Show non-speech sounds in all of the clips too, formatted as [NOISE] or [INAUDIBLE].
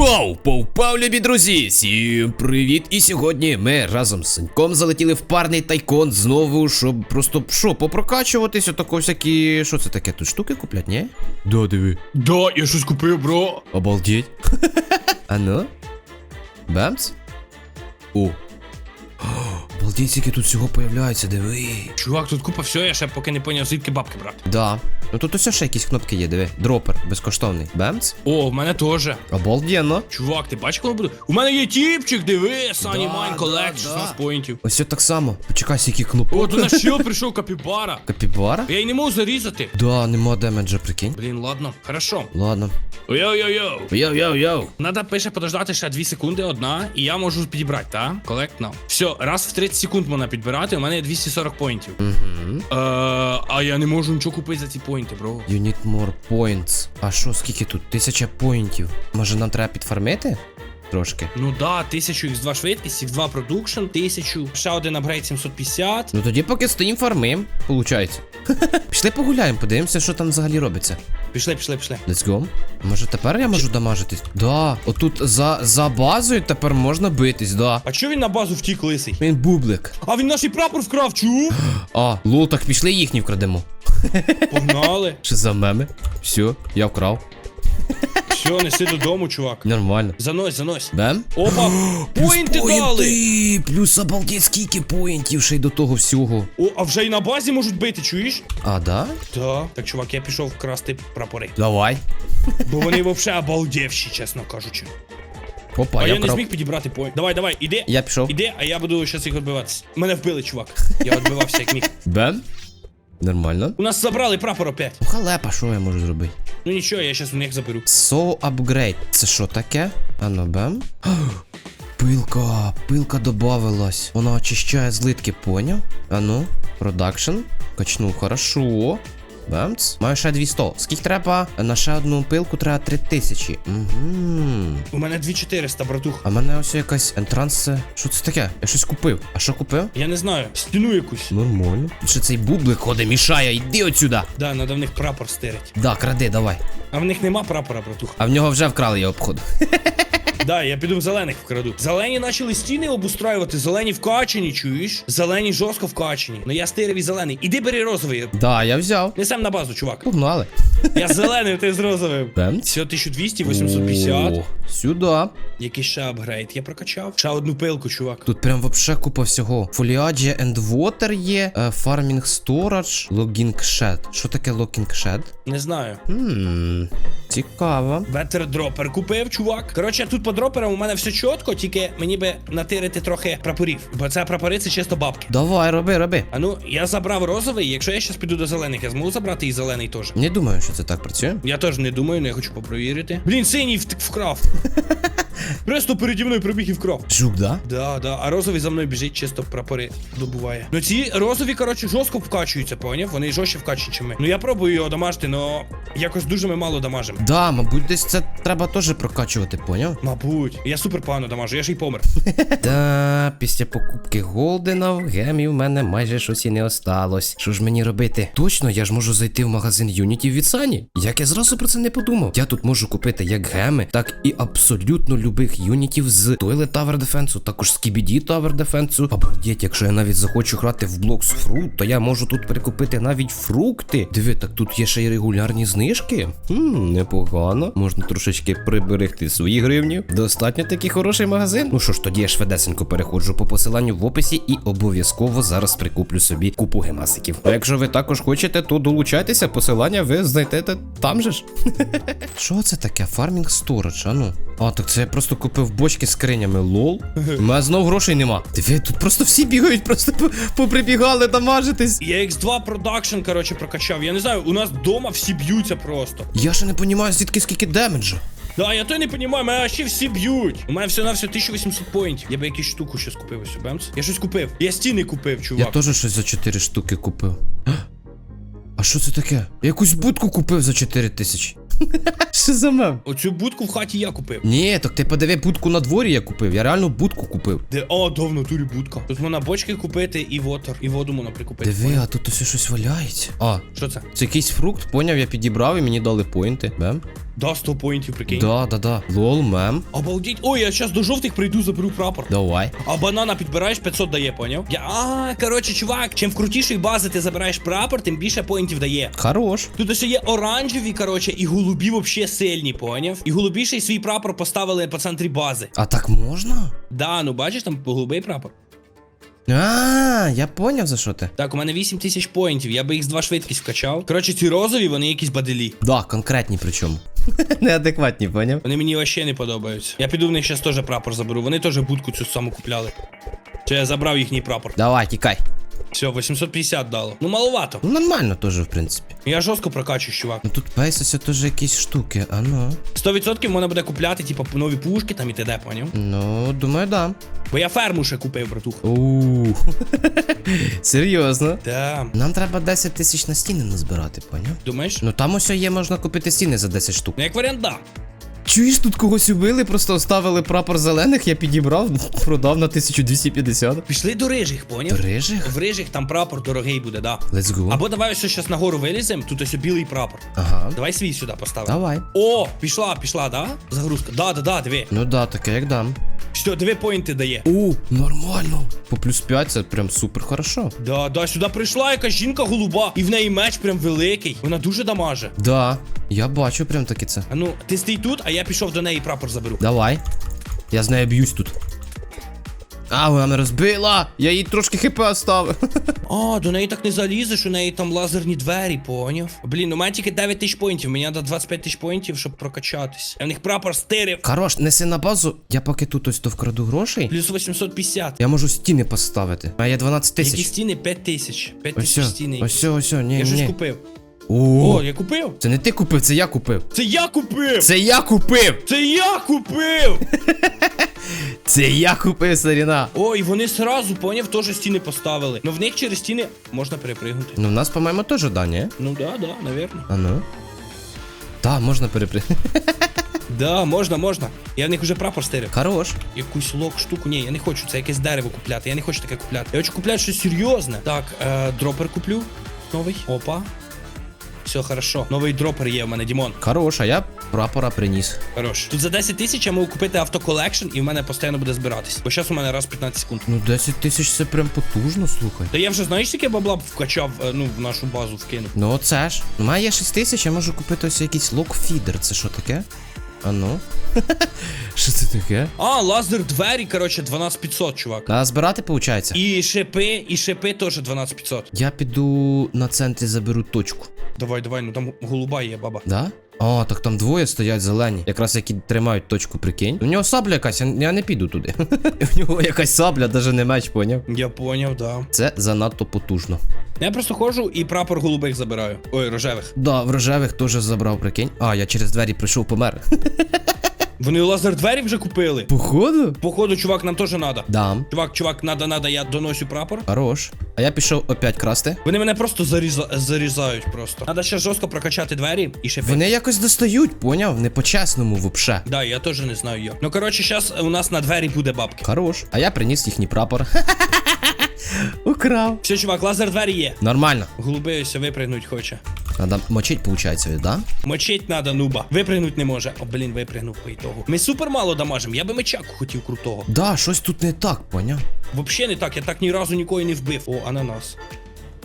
Вау! пау, любі друзі! Всім привіт! І сьогодні ми разом з Саньком залетіли в парний тайкон знову, щоб просто що, попрокачуватись, отако всякі. Що це таке? Тут штуки куплять, ні? Да, диви. Да, я щось купив, бро. Обалдеть. [LAUGHS] А ну? Бамс? О. Обалдеть, скільки тут всього появляється, диви. Чувак, тут купа всього, я ще поки не поняв, звідки бабки брати. Да. Ну тут ось ще якісь кнопки є, диви. Дропер, безкоштовний. Бамс? О, в мене теж. Обалденно. Чувак, ти бачиш, коли буду? У мене є тіпчик, диви, Сані Да, Майн да, Колект, да. 16 поінтів. Ось все так само. Почекай, скільки кнопок. О, тут на щил прийшов капібара. [LAUGHS] Капібара? Я й не можу зарізати. Да, нема демеджа, прикинь. Блін, ладно, хорошо. Ладно. Йоу-йоу-йоу. Йоу-йоу-йоу. Надо пише подождати ще 2 секунди, одна, і я можу підібрати, так? Collect now. Все, раз в 30 секунд можна підбирати, у мене є 240 поінтів. Угу. Е, а я не можу нічого купити за ці поінти, бро. You need more points. А що, скільки тут? Тисяча поінтів. Може нам треба підфармити? Трошки. Ну да, 1000 x2 швидкість, x2 продукшн, 1000, ще один апгрейд 750. Ну тоді поки стоїм фармим, получається. [LAUGHS] Пішли погуляємо, подивимося, що там взагалі робиться. Пішли, пішли, пішли. Let's go. Може тепер я можу дамажитись? Да. Отут за, за базою тепер можна битись, да. А чого він на базу втік лисий? Він бублик. А він наш прапор вкрав, чув? А, лол, так пішли їхні вкрадемо. Погнали. Що за меми? Все, я вкрав. Все, неси додому, чувак. Нормально. Занось, занось. Бем? Опа, [GASPS] поінти дали. Поінти! Плюс обалдеть скільки поінтів ще й до того всього. О, а вже й на базі можуть бити, чуєш? А, да? Так. Так, чувак, я пішов вкрасти прапори. Давай. Бо вони вообще обалдевші, чесно кажучи. Опа, А я я не вкрав. зміг підібрати поінт. Давай, давай, іди. Я пішов. Іди, а я буду щас їх відбиватися. Мене вбили, чувак. Я відбивався як міг. Бем? Нормально. У нас забрали прапор опять. Ну, халепа, що я можу зробити? Ну нічого, я щас у них заберу. So upgrade. Це що таке? Ану, бем. Пилка, пилка добавилась. Вона очищає злитки, поняв? Ану, продакшн. Качну, хорошо. Бемц. Маю ще 200. Скільки треба? На ще одну пилку треба 3000. Угу. У мене 2400, братух. А в мене ось якась ентранс. Що це таке? Я щось купив. А що купив? Я не знаю, стіну якусь. Нормально. Ще цей бублик ходить, мішає, йди отсюда. Да, надо в них прапор стирить. Да, кради, давай. А в них нема прапора, братух. А в нього вже вкрали я обход. Да, я піду в зелених вкраду. Зелені почали стіни обустраювати, зелені вкачені, чуєш? Зелені жорстко вкачені. Ну я стирив і зелений. Іди бери розовий. Да, я взяв. Несем на базу, чувак. Погнали. Я зелений, ти з розовим. Все, 1200, 850. О, Сюда. Який ще апгрейд я прокачав. Ще одну пилку, чувак. Тут прям вообще купа всього. Фоліаджі and Water є, е, Farming Storage, Logging Shed. Що таке Logging Shed? Не знаю. Хм, цікаво. Ветер дропер купив, чувак. Коротше, тут по дроперам у мене все чітко, тільки мені би натирити трохи прапорів. Бо це прапори це чисто бабки. Давай, роби, роби. А ну, я забрав розовий, якщо я щас піду до зелених, я зможу забрати і зелений теж. Не думаю, що це так працює. Я теж не думаю, але я хочу попровірити. Блін, синій вкрав. [LAUGHS] Просто переді мною пробіг і вкрав. Жук, да? Да, да, а розовий за мною біжить, чисто прапори добуває. Ну ці розові, коротше, жорстко вкачуються, поняв? Вони жорстче вкачені, чим ми. Ну я пробую його дамажити, но якось дуже ми мало дамажимо. Да, мабуть, десь це треба теж прокачувати, поняв? Мабуть, я супер погано дамажу, я ж і помер. [LAUGHS] Да, після покупки голдена в гемі в мене майже щось і не осталось. Що ж мені робити? Точно, я ж можу зайти в магазин юнітів від Сані. Як я зразу про це не подумав. Я тут можу купити як геми, так і абсолютно любих юнітів з Toilet Tower Defense, також з KBD Tower Defense. Обалдеть, якщо я навіть захочу грати в Blocks Fruit, то я можу тут прикупити навіть фрукти. Диви, так тут є ще й регулярні знижки. Хм, непогано. Можна трошечки приберегти свої гривні. Достатньо такий хороший магазин. Ну що ж, тоді я швидесенько переходжу по посиланню в описі і обов'язково зараз прикуплю собі купу гемасиків. А якщо ви також хочете, то долучайтеся, посилання ви знайдете там же ж. [LAUGHS] Що це таке? Farming Storage, а ну. А, так це просто купив бочки з кринями, лол. У мене знов грошей нема. Диви, тут просто всі бігають, просто по- поприбігали дамажитись. Я X2 Production, коротше, прокачав. Я не знаю, у нас вдома всі б'ються просто. Я ще не розумію, звідки скільки демеджу. Да, я то не розумію, мене ще всі б'ють. У мене все на все 1800 поінтів. Я би якусь штуку щось купив ось, бемс. Я щось купив. Я стіни купив, чувак. Я теж щось за 4 штуки купив. А що це таке? Я якусь будку купив за 4 тисячі. [LAUGHS] Що за мем? Оцю будку в хаті я купив. Ні, так ти подиви будку на дворі я купив. Я реально будку купив. Де, а, да, в натурі будка. Тут можна бочки купити і вотер, і воду можна прикупити. Диви, а тут ось щось валяється. А, Що це? це якийсь фрукт, поняв, я підібрав і мені дали поінти. Мем? Да, 100 поінтів, прикинь. Да, да, да. Лол, мем. Обалдіть. Ой, я зараз до жовтих прийду, заберу прапор. Давай. А банана підбираєш 500 дає, поняв? Я, а, коротше, чувак, чим в крутішої бази ти забираєш прапор, тим більше поінтів дає. Хорош. Тут ще є оранжеві, коротше, і голубі вообще сильні, поняв? І голубі ще й свій прапор поставили по центрі бази. А так можна? Да, ну бачиш, там голубий прапор. А, я поняв за що ти. Так, у мене 8 тисяч поінтів, я би їх з два швидкість вкачав. Коротше, ці розові, вони якісь баделі. Да, конкретні причому. [LAUGHS] Неадекватні, поняв? Вони мені вообще не подобаються. Я піду в них зараз теж прапор заберу. Вони теж будку цю саму купляли. Чи я забрав їхній прапор. Давай, тікай. Все, 850 дало. Ну маловато. Ну нормально теж, в принципі. Я жорстко прокачуюсь, чувак. Ну тут пейсося теж якісь штуки, а ну. 100% можна буде купляти, типу, нові пушки там і т.д., поняв? Ну, думаю, да. Бо я ферму ще купив, братуха. Ууу. [LAUGHS] Серйозно. Да. Нам треба 10 тисяч на стіни назбирати, поняв? Думаєш? Ну там ось є, можна купити стіни за 10 штук. Ну як варіант, да. Чуєш, тут когось убили, просто оставили прапор зелених, я підібрав, продав на 1250. Пішли до рижих, поняв? Рижих? В рижих там прапор дорогий буде, да. Let's go. Або давай ось щось нагору вилізем, тут ось білий прапор. Ага. Давай свій сюди поставимо. Давай. О, пішла, пішла, да? Загрузка. Да, да, да, диви. Ну да, таке як дам. Все, дві поінти дає. У, нормально. По плюс 5 це прям супер хорошо. Да, да, сюди прийшла якась жінка голуба, і в неї меч прям великий. Вона дуже дамаже. Да, я бачу прям таки це. А ну, ти стій тут, а я пішов до неї прапор заберу. Давай. Я з нею б'юсь тут. А, вона мене розбила! Я їй трошки хп оставив. А, до неї так не залізеш, у неї там лазерні двері, поняв? Блін, у мене тільки 9 тисяч поінтів, мені треба 25 тисяч поінтів, щоб прокачатись. А в них прапор стирив. Хорош, неси на базу. Я поки тут ось то вкраду грошей. Плюс 850. Я можу стіни поставити. А я 12 Які тисяч. стіни? 5 тисяч. 5 тисяч стіни. ось, ось, ні, Я щось купив. О, О, я купив. це не ти купив, це я купив. Це я купив! Це я купив! Це я купив! [LAUGHS] Це я купив, старіна. О, і вони сразу, поняв, теж стіни поставили. Ну в них через стіни можна перепригнути. Ну, в нас, по-моєму, теж да, ні? Ну да, да, наверно. А ну. Так, можна перепригнути. [LAUGHS] Да, можна, можна. Я в них вже прапор стирив. Хорош. Якусь лок штуку. Ні, я не хочу, це якесь дерево купляти. Я не хочу таке купляти. Я хочу купляти щось серйозне. Так, е, дропер куплю. Новий. Опа. Все, хорошо. Новий дропер є в мене, Дімон. Хорош, а я прапора приніс. Хорош. Тут за 10 тисяч я можу купити автоколекшн і в мене постійно буде збиратись. Бо зараз у мене раз 15 секунд. Ну, 10 тисяч це прям потужно, слухай. Та я вже знаєш, скільки бабла б вкачав, е, ну, в нашу базу вкинув. Ну оце ж. У мене є 6 тисяч, я можу купити ось якийсь локфідер. Це що таке? А ну. [LAUGHS] Що це таке? А, лазер двері, коротше, 12500, чувак. А збирати виходить? І шипи, і шипи теж 12500. Я піду на центрі заберу точку. Давай, давай, ну там голуба є, баба. Да? О, так там двоє стоять зелені, якраз які тримають точку, прикинь. У нього сабля якась, я, я не піду туди. [LAUGHS] У нього якась сабля, навіть не меч, поняв. Я поняв, да. Це занадто потужно. Я просто ходжу і прапор голубих забираю. Ой, рожевих. Да, в рожевих теж забрав, прикинь. А, я через двері прийшов, помер. [LAUGHS] Вони лазер двері вже купили. Походу? Походу, чувак, нам теж надо. Дам. Чувак, чувак, надо, надо, я доносю прапор. Хорош. А я пішов опять красти. Вони мене просто заріза... зарізають просто. Надо ще жорстко прокачати двері і шипи. Вони якось достають, поняв? Не по-чесному вообще. Да, я теж не знаю як. Ну коротше, зараз у нас на двері буде бабки. Хорош. А я приніс їхній прапор. [LAUGHS] Украв. Все, чувак, лазер двері є. Нормально. Голубий ось випригнуть хоче. Надо мочить, получается, да? Мочить надо, нуба. Випригнуть не може. О, блін, випригнув по ітогу. Ми супер мало дамажим. Я би мечаку хотів крутого. Да, щось тут не так, поняв? Вообще не так, я так ні разу нікого не вбив. О, ананас.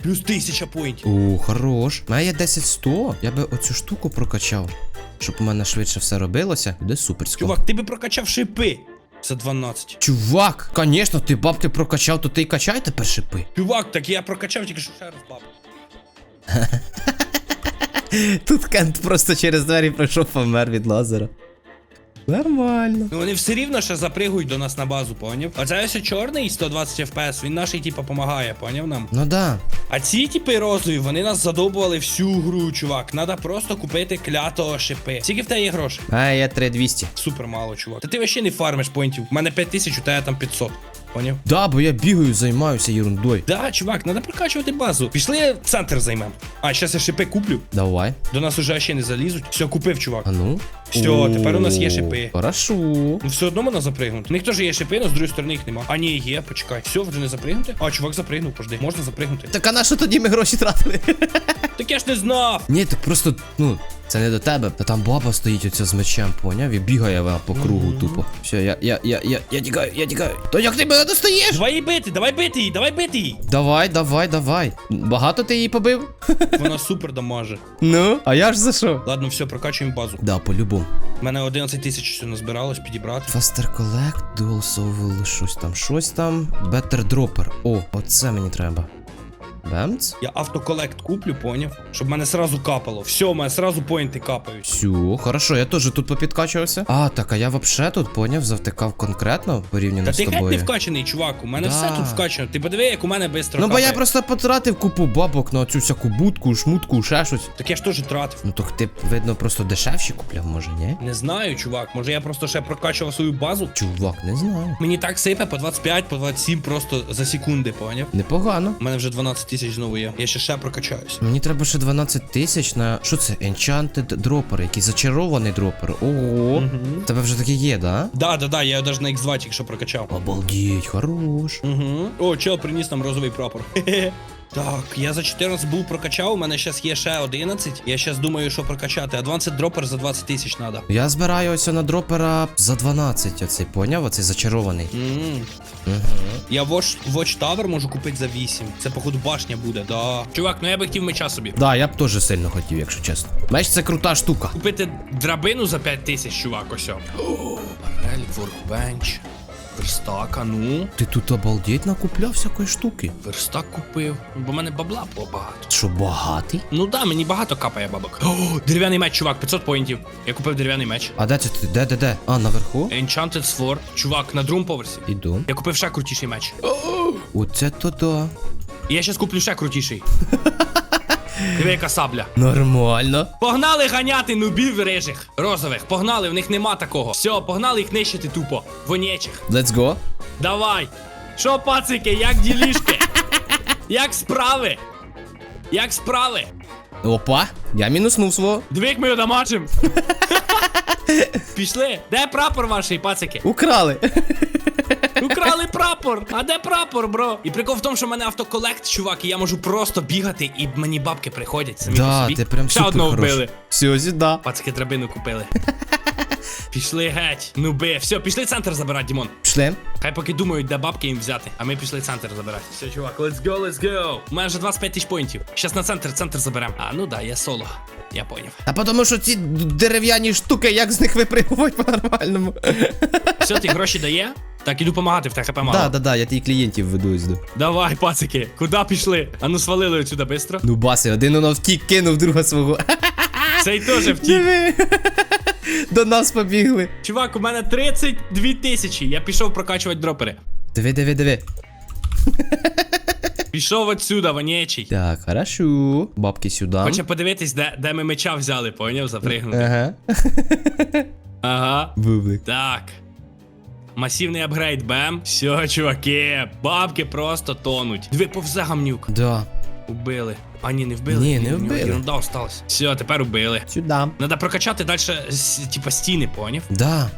Плюс тисяча поінтів. О, хорош. У мене є 10-100. Я би оцю штуку прокачав, щоб у мене швидше все робилося. Буде суперсько. Чувак, ти би прокачав шипи за 12. Чувак, конечно, ти бабки прокачав, то ти й качай тепер шипи. Чувак, так я прокачав тільки що ще раз баб. [LAUGHS] Тут Кент просто через двері пройшов помер від лазера. Нормально. Ну вони все рівно ще запригують до нас на базу, поняв? А це ось чорний 120 FPS, він нашій типа помагає, поняв нам? Ну да. А ці типи розові, вони нас задовбували всю гру, чувак. Надо просто купити клятого шипи. Скільки в тебе є грошей? А, я 3200. Супер мало, чувак. Та ти вообще не фармиш поінтів. У мене 5000, у тебе там 500. Поняв? Да, бо я бігаю, займаюся ерундою. Да, чувак, треба прокачувати базу. Пішли центр займемо. А, зараз я шипи куплю. Давай. До нас уже ще не залізуть. Все, купив, чувак. А ну. Всьо, тепер у нас є шипи. Хорошо. Ну все одно можна запригнути. У них теж є шипи, але з другої сторони їх нема. А ні, є, почекай. Все, вже не запригнути. А, чувак запригнув, пожди. Можна запригнути. Так а на що тоді ми гроші тратили? [LAUGHS] Так я ж не знав. Ні, так просто, ну, це не до тебе. Та там баба стоїть оця з мечем, поняв? І бігає вона по кругу тупо. Все, я, я, я, я, я тікаю, я тікаю. То як ти мене достаєш? Давай її бити, давай бити її, давай бити її. Давай, давай, давай. Багато ти її побив? Вона супер дамаже. Ну, а я ж за що? Ладно, все, прокачуємо базу. Да, по-любому. У мене 11 тисяч назбиралось підібрати. Faster Collect, Dual Soul, щось там, щось там. Better Dropper. О, оце мені треба. Бемц? Я автоколект куплю, поняв? Щоб мене сразу капало. Все, у мене сразу поінти капають. Все, хорошо, я теж тут попідкачувався. А, так, а я вообще тут поняв, завтикав конкретно порівняно Та з ти геть не тобою. вкачаний, чувак. У мене Да. все тут вкачано. Ти подиви, як у мене швидко Ну, бо я капає. просто потратив купу бабок на цю всяку будку, шмутку, ще щось. Так я ж теж тратив. Ну так ти, видно, просто дешевші купляв, може, ні? Не знаю, чувак. Може я просто ще прокачував свою базу. Чувак, не знаю. Мені так сипе по 25, по 27 просто за секунди, поняв? Непогано. У мене вже 12 тисяч знову є. Я ще ще прокачаюсь. Мені треба ще 12 тисяч на. Що це? Enchanted дропер, який зачарований дропер. Ого. Угу. Тебе вже таке є, да? Да, да, да, я його навіть на X2 тільки що прокачав. Обалдеть, хорош. Угу. О, чел приніс нам розовий прапор. Хе-хе. [LAUGHS] Так, я за 14 був прокачав, у мене зараз є ще 11. Я зараз думаю, що прокачати. Advanced дропер за 20 тисяч треба. Я збираю ось на дропера за 12, оцей, поняв? Оцей зачарований. Мгм. Угу. Я Watch, Watch Tower можу купити за 8. Це, походу, башня буде, да. Чувак, ну я би хотів меча собі. Да, я б теж сильно хотів, якщо чесно. Меч це крута штука. Купити драбину за 5 тисяч, чувак, ось. О, Барель, воркбенч. Верстак, а ну. Ти тут обалдеть накупляв всякої штуки. Верстак купив. Бо в мене бабла було багато. Що багатий? Ну да, мені багато капає бабок. О, дерев'яний меч, чувак, 500 поінтів. Я купив дерев'яний меч. А де це ти? Де, де, де? А, наверху? Enchanted Sword. Чувак, на другому поверсі. Іду. Я купив ще крутіший меч. Оце то да. І я зараз куплю ще крутіший. [LAUGHS] Диви, яка сабля. Нормально. Погнали ганяти нубів рижих. Розових. Погнали, в них нема такого. Все, погнали їх нищити тупо. Вонєчих. Let's go. Давай. Що, пацики, як ділішки? Як справи? Як справи? Опа, я мінуснув свого. Диви, як ми його дамажим. [LAUGHS] Пішли. Де прапор ваший, пацики? Украли. Украли прапор! А де прапор, бро? І прикол в тому, що в мене автоколект, чувак, і я можу просто бігати, і мені бабки приходять самі по собі. ти прям Ще супер одного хорош. вбили. Все, зіда. Пацики драбину купили. [LAUGHS] Пішли геть. Ну би. Все, пішли центр забирати, Дімон. Пішли. Хай поки думають, де бабки їм взяти. А ми пішли центр забирати. Все, чувак, let's go, let's go. У мене вже 25 тисяч поінтів. Щас на центр, центр заберем. А, ну да, я соло. Я поняв. А тому що ці дерев'яні штуки, як з них випригувати по-нормальному. Все, ти гроші дає? Так, іду помагати в ТХП мало. Да, да, да, я ті клієнтів веду ось до. Давай, пацики, куди пішли? А ну свалили отсюда бистро. Ну баси, один воно втік, кинув друга свого. [LAUGHS] Цей теж втік. Диви. До нас побігли. Чувак, у мене 32 тисячі. Я пішов прокачувати дропери. Диви, диви, диви. [LAUGHS] Пішов отсюда, вонєчий. Так, хорошо. Бабки сюди. Хоче подивитись, де, де ми меча взяли, поняв? Запригнути. Ага. [LAUGHS] Ага. Бублик. Так. Масивний апгрейд, бем. Все, чуваки, бабки просто тонуть. Дві повзе гамнюк. Да. Убили. А ні, не вбили. Ні, не вбили. Ерунда осталась. Все, тепер убили. Сюди. Надо прокачати далі, типа стіни, поняв? Да.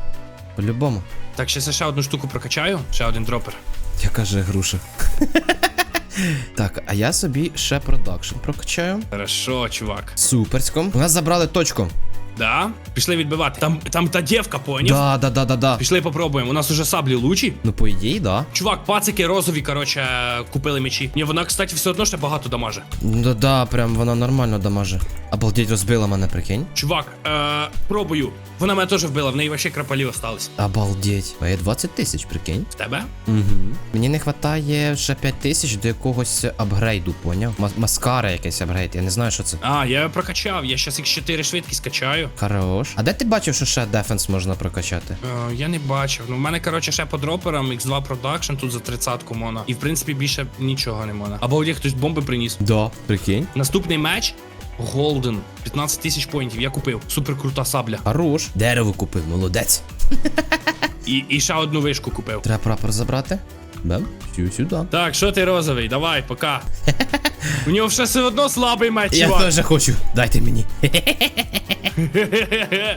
По-любому. Так, ще ще одну штуку прокачаю, ще один дропер. Яка же груша. [LAUGHS] Так, а я собі ще продакшн прокачаю. Хорошо, чувак. Суперсько. У нас забрали точку. Да? Пішли відбивати. Там, там та дівка, поняв? Да, да, да, да, да. Пішли попробуємо. У нас уже саблі лучі. Ну, по ідеї, да. Чувак, пацики розові, короче, купили мечі. Ні, вона, кстати, все одно ще багато дамаже. Да, да, прям вона нормально дамаже. Обалдеть, розбила мене, прикинь. Чувак, е, пробую. Вона мене теж вбила, в неї вообще крапалі остались. Обалдеть. А є 20 тисяч, прикинь. В тебе? Угу. Мені не вистачає ще 5 тисяч до якогось апгрейду, поняв? Маскара якийсь апгрейд, я не знаю, що це. А, я прокачав. Я щас X4 швидкість Хорош. А де ти бачив, що ще дефенс можна прокачати? Е, я не бачив. Ну, в мене, короче, ще по дроперам X2 Production тут за 30-ку мона. І в принципі більше нічого не мона. Або є хтось бомби приніс. Да, прикинь. Наступний меч. Голден. 15 тисяч поінтів. Я купив. Супер крута сабля. Хорош. Дерево купив, молодець. І, і ще одну вишку купив. Треба прапор забрати. Бем, сю сюди. Так, що ти розовий? Давай, пока. У нього ще все одно слабий меч, Я чувак. теж хочу. Дайте мені.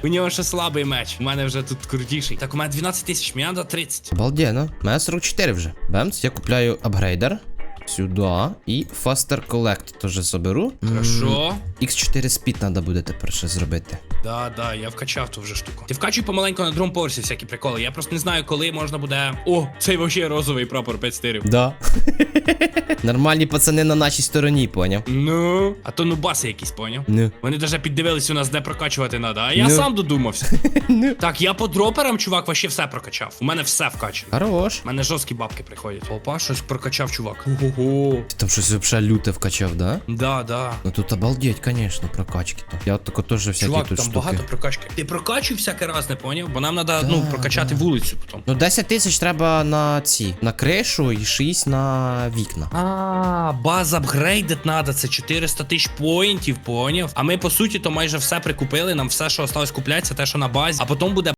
У нього ще слабий меч. У мене вже тут крутіший. Так, у мене 12 тисяч, мені треба 30. Обалденно. У мене 44 вже. Бемс, я купляю апгрейдер. Сюди. І Faster Collect теж заберу. Хорошо. X4 Speed треба буде тепер ще зробити. Да, да, я вкачав ту вже штуку. Ти вкачуй помаленьку на другому поверсі всякі приколи. Я просто не знаю, коли можна буде. О, цей вообще розовий прапор 5 стирів. Да. [LAUGHS] Нормальні пацани на нашій стороні, поняв? Ну, а то нубаси якісь, поняв? Ну. Вони даже піддивились у нас, де прокачувати треба, а я Ну. сам додумався. [LAUGHS] Так, я по дроперам, чувак, вообще все прокачав. У мене все вкачано. Хорош. У мене жорсткі бабки приходять. Опа, щось прокачав, чувак. Ого. Ти там щось взагалі люте вкачав, да? Да, да. Ну тут обалдеть, конечно, прокачки то. Я от тако теж всякі Чувак, тут там штуки. багато прокачки. Ти прокачуй всяке разне, поняв? Бо нам треба, ну, прокачати вулицю потім. Ну 10 тисяч треба на ці, на кришу і 6 на вікна. А, база апгрейдит треба, це 400 тисяч поінтів, поняв? А ми, по суті, то майже все прикупили, нам все, що осталось купляти, це те, що на базі. А потім буде